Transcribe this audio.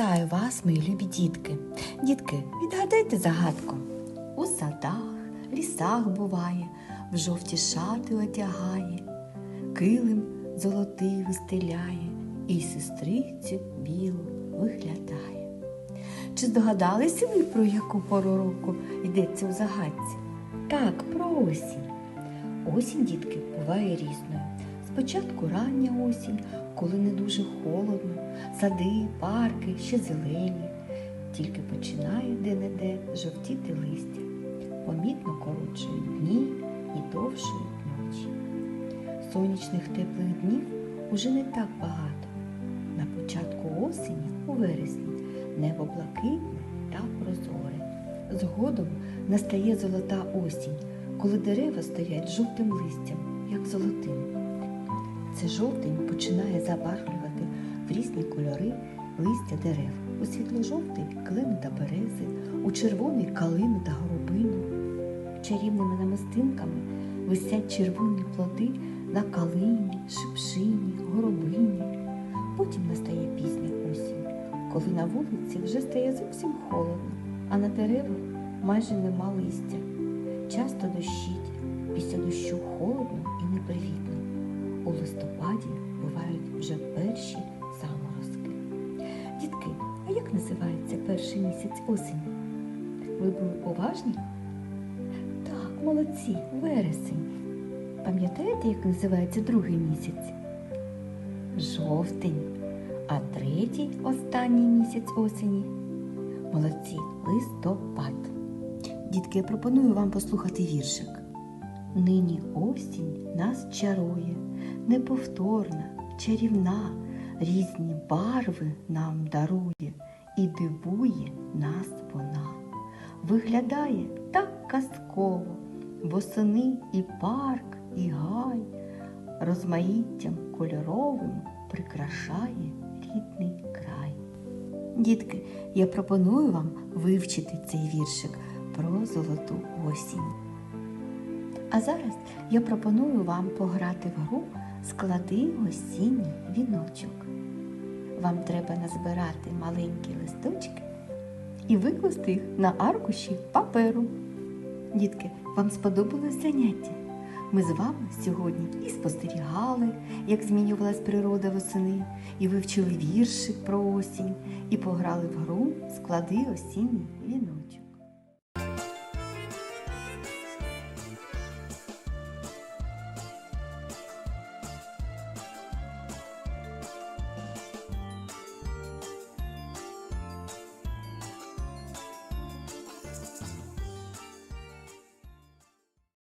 Вітаю вас, мої любі дітки. Дітки, відгадайте загадку. У садах, лісах буває, в жовті шати одягає, килим золотий вистеляє і сестрицю білу виглядає. Чи здогадалися ви, про яку пору року йдеться у загадці? Так, про осінь. Осінь, дітки, буває різною. Спочатку рання осінь, коли не дуже холодно, сади, парки ще зелені, тільки починає де-не-де жовтіти листя, помітно коротшують дні і довшують ночі. Сонячних теплих днів уже не так багато. На початку осені, у вересні, небо блакитне та прозоре. Згодом настає золота осінь, коли дерева стоять жовтим листям, як золотим. Це жовтень починає забарвлювати в різні кольори листя дерев. У світло-жовтий клени та берези, у червоний калину та горобину. Чарівними намистинками висять червоні плоди на калині, шипшині, горобині. Потім настає пізня осінь, коли на вулиці вже стає зовсім холодно, а на деревах майже нема листя. Часто дощить, після дощу холодно і непривітно. У листопаді бувають вже перші заморозки. Дітки, а як називається перший місяць осені? Ви були уважні? Так, молодці, вересень. Пам'ятаєте, як називається другий місяць? Жовтень. А третій останній місяць осені. Молодці, листопад. Дітки, я пропоную вам послухати віршик. Нині осінь нас чарує, неповторна, чарівна, різні барви нам дарує і дивує нас вона. Виглядає так казково, восени і парк, і гай, розмаїттям кольоровим прикрашає рідний край. Дітки, я пропоную вам вивчити цей віршик про золоту осінь. А зараз я пропоную вам пограти в гру Склади осінній віночок. Вам треба назбирати маленькі листочки і викласти їх на аркуші паперу. Дітки, вам сподобалось заняття? Ми з вами сьогодні і спостерігали, як змінювалась природа восени, і вивчили віршик про осінь, і пограли в гру Склади осінній віночок.